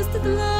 Tyś jest dla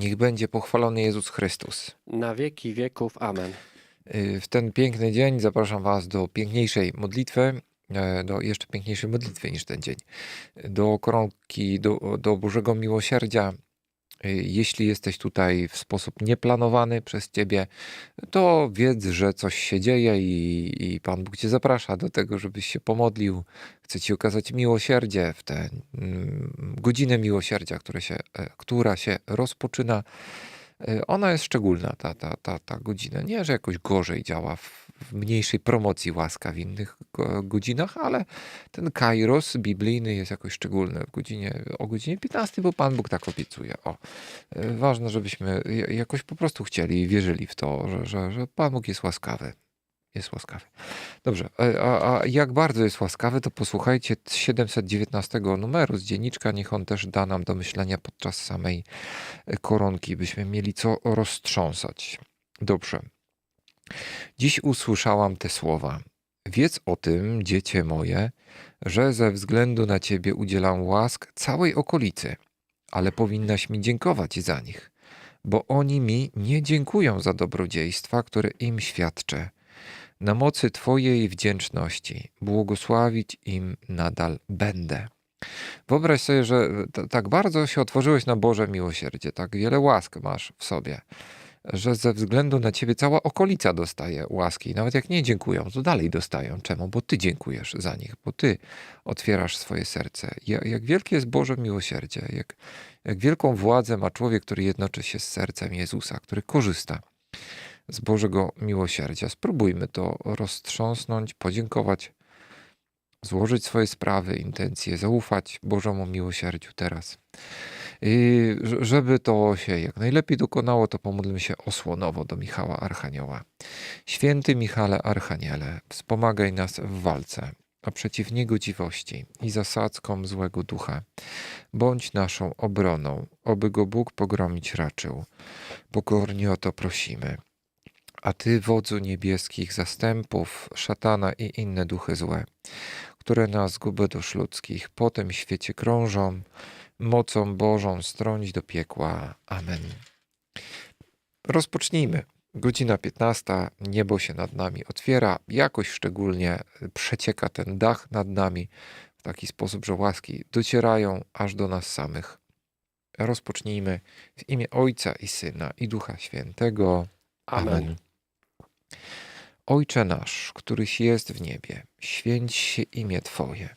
Niech będzie pochwalony Jezus Chrystus. na wieki wieków. Amen. Y, W ten piękny dzień zapraszam Was do piękniejszej modlitwy, e, do jeszcze piękniejszej modlitwy niż ten dzień, do koronki, do, do Bożego Miłosierdzia. Jeśli jesteś tutaj w sposób nieplanowany przez Ciebie, to wiedz, że coś się dzieje i, i Pan Bóg Cię zaprasza do tego, żebyś się pomodlił. Chce Ci okazać miłosierdzie w tę mm, godzinę miłosierdzia, które się, e, która się rozpoczyna Y, Ona jest szczególna, ta, ta, ta, ta godzina. Nie, że jakoś gorzej działa w, w mniejszej promocji łaska w innych go- godzinach, ale ten kairos biblijny jest jakoś szczególny w godzinie, o godzinie 15, bo Pan Bóg tak obiecuje. O, y, ważne, żebyśmy ja- jakoś po prostu chcieli i wierzyli w to, że, że, że Pan Bóg jest łaskawy. Jest łaskawy. Dobrze, e, a, a jak bardzo jest łaskawy, to posłuchajcie 719 numeru z dzienniczka. Niech on też da nam do myślenia podczas samej e, koronki, byśmy mieli co roztrząsać. Dobrze. Dziś usłyszałam te słowa. Wiedz o tym, dziecię moje, że ze względu na ciebie udzielam łask całej okolicy, ale powinnaś mi dziękować za nich, bo oni mi nie dziękują za dobrodziejstwa, które im świadczę. Na mocy Twojej wdzięczności błogosławić im nadal będę. Wyobraź sobie, że t- tak bardzo się otworzyłeś na Boże miłosierdzie, tak wiele łask masz w sobie, że ze względu na ciebie cała okolica dostaje łaski. Nawet jak nie dziękują, to dalej dostają. Czemu? Bo ty dziękujesz za nich, bo ty otwierasz swoje serce. Ja- Jak wielkie jest Boże miłosierdzie, jak, jak wielką władzę ma człowiek, który jednoczy się z sercem Jezusa, który korzysta z Bożego miłosierdzia. Spróbujmy to roztrząsnąć, podziękować, złożyć swoje sprawy, intencje, zaufać Bożemu miłosierdziu teraz. I żeby to się jak najlepiej dokonało, to pomódlmy się osłonowo do Michała Archanioła. Święty Michale Archaniele, wspomagaj nas w walce, a przeciw niegodziwości i zasadzkom złego ducha. Bądź naszą obroną, oby go Bóg pogromić raczył. Pokornie o to prosimy. A Ty, wodzu niebieskich zastępów, szatana i inne duchy złe, które na zgubę dusz ludzkich po tym świecie krążą, mocą Bożą strąć do piekła. Amen. Rozpocznijmy. Godzina 15, niebo się nad nami otwiera, jakoś szczególnie przecieka ten dach nad nami w taki sposób, że łaski docierają aż do nas samych. Rozpocznijmy w imię Ojca i Syna i Ducha Świętego. Amen. Ojcze nasz, któryś jest w niebie, święć się imię Twoje,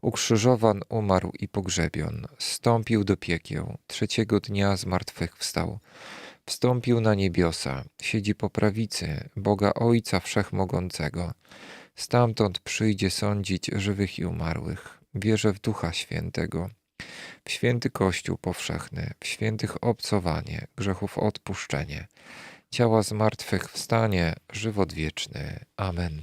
ukrzyżowan, umarł i pogrzebion, zstąpił do piekieł, trzeciego dnia zmartwychwstał, wstąpił na niebiosa, siedzi po prawicy Boga Ojca Wszechmogącego, Stamtąd przyjdzie sądzić żywych i umarłych. Wierzę w Ducha Świętego, w święty Kościół powszechny, w świętych obcowanie, grzechów odpuszczenie, ciała zmartwych wstanie, żywot wieczny. Amen.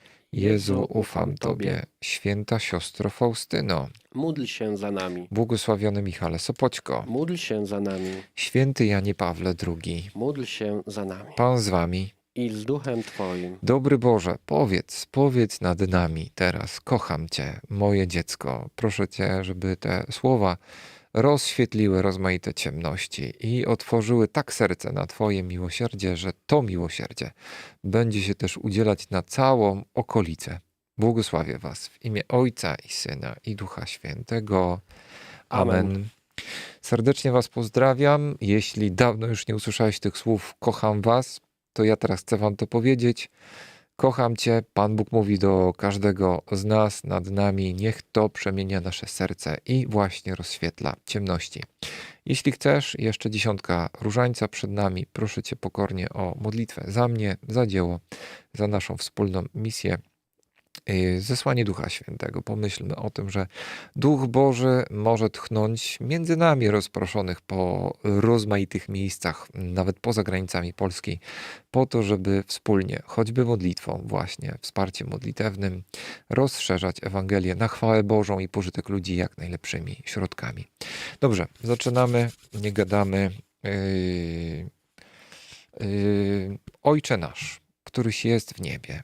Jezu, ufam Tobie. Święta siostro Faustyno, Módl się za nami. błogosławiony Michale Sopoćko, Módl się za nami. święty Janie Pawle II, Módl się za nami. Pan z Wami, i z duchem Twoim. Dobry Boże, powiedz, powiedz nad nami teraz, kocham Cię, moje dziecko. Proszę Cię, żeby te słowa rozświetliły rozmaite ciemności i otworzyły tak serce na Twoje miłosierdzie, że to miłosierdzie będzie się też udzielać na całą okolicę. Błogosławię Was w imię Ojca i Syna i Ducha Świętego. Amen. Amen. Serdecznie Was pozdrawiam. Jeśli dawno już nie usłyszałeś tych słów, kocham Was, to ja teraz chcę Wam to powiedzieć. Kocham Cię. Pan Bóg mówi do każdego z nas, nad nami. Niech to przemienia nasze serce i właśnie rozświetla ciemności. Jeśli chcesz, jeszcze dziesiątka różańca przed nami. Proszę Cię pokornie o modlitwę za mnie, za dzieło, za naszą wspólną misję. Yy, Zesłanie Ducha Świętego. Pomyślmy o tym, że Duch Boży może tchnąć między nami rozproszonych po rozmaitych miejscach, nawet poza granicami Polski, po to, żeby wspólnie, choćby modlitwą, właśnie wsparciem modlitewnym, rozszerzać Ewangelię na chwałę Bożą i pożytek ludzi jak najlepszymi środkami. Dobrze, zaczynamy, nie gadamy. Yy, yy, Ojcze nasz, któryś jest w niebie,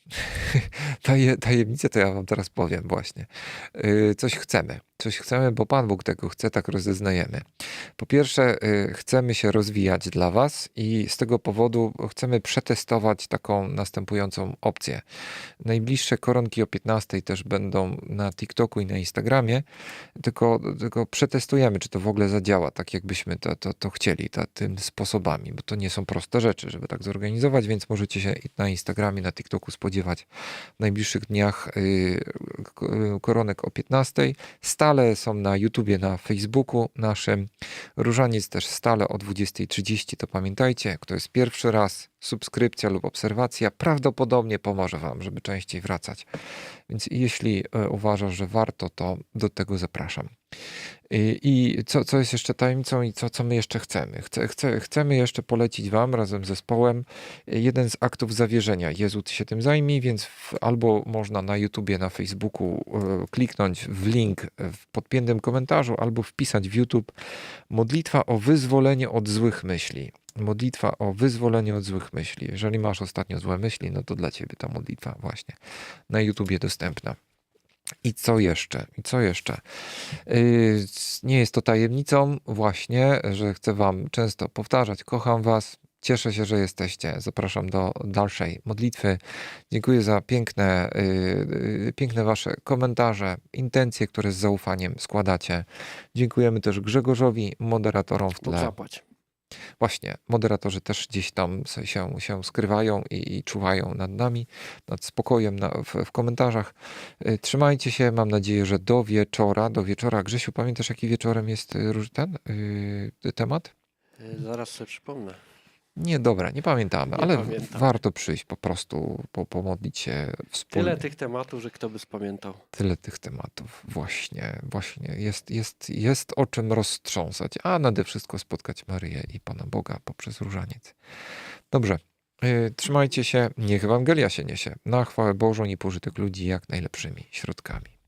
Taje, tajemnicę to ja wam teraz powiem właśnie. Yy, Coś chcemy, coś chcemy, bo Pan Bóg tego chce, tak rozeznajemy. Po pierwsze, yy, chcemy się rozwijać dla Was i z tego powodu chcemy przetestować taką następującą opcję. Najbliższe koronki o 15 też będą na TikToku i na Instagramie, tylko, tylko przetestujemy, czy to w ogóle zadziała tak, jakbyśmy to, to, to chcieli, ta, tym sposobami, bo to nie są proste rzeczy, żeby tak zorganizować, więc możecie się na Instagramie, na TikToku spodziewać w najbliższych dniach yy, k- koronek o 15. Stale są na YouTubie, na Facebooku naszym. Różaniec też stale o 20.30, to pamiętajcie, kto jest pierwszy raz, subskrypcja lub obserwacja prawdopodobnie pomoże Wam, żeby częściej wracać. Więc jeśli e, uważasz, że warto, to do tego zapraszam. I, co, co jest jeszcze tajemnicą i co, co my jeszcze chcemy? Chce, chce, chcemy jeszcze polecić Wam razem z zespołem jeden z aktów zawierzenia. Jezu, Ty się tym zajmij, więc w, albo można na YouTubie, na Facebooku e, kliknąć w link w podpiętym komentarzu, albo wpisać w YouTube modlitwa o wyzwolenie od złych myśli. Modlitwa o wyzwolenie od złych myśli. Jeżeli masz ostatnio złe myśli, no to dla Ciebie ta modlitwa właśnie na YouTubie dostępna. I co jeszcze? I co jeszcze? Yy, Nie jest to tajemnicą właśnie, że chcę Wam często powtarzać, kocham Was, cieszę się, że jesteście. Zapraszam do dalszej modlitwy. Dziękuję za piękne, yy, yy, piękne Wasze komentarze, intencje, które z zaufaniem składacie. Dziękujemy też Grzegorzowi, moderatorom w tle. Właśnie, moderatorzy też gdzieś tam się, się skrywają i, i czuwają nad nami, nad spokojem na, w, w komentarzach. Y, Trzymajcie się, mam nadzieję, że do wieczora, do wieczora. Grzesiu, pamiętasz jaki wieczorem jest y, ten yy, temat? Y, Zaraz sobie przypomnę. Nie, dobra, nie pamiętamy, Nie ale pamiętam. warto przyjść po prostu, po, pomodlić się wspólnie. Tyle tych tematów, że kto by spamiętał. Tyle tych tematów. Właśnie, właśnie. Jest, jest, jest o czym roztrząsać, a nade wszystko spotkać Maryję i Pana Boga poprzez różaniec. Dobrze. Yy, trzymajcie się. Niech Ewangelia się niesie na chwałę Bożą i pożytek ludzi jak najlepszymi środkami.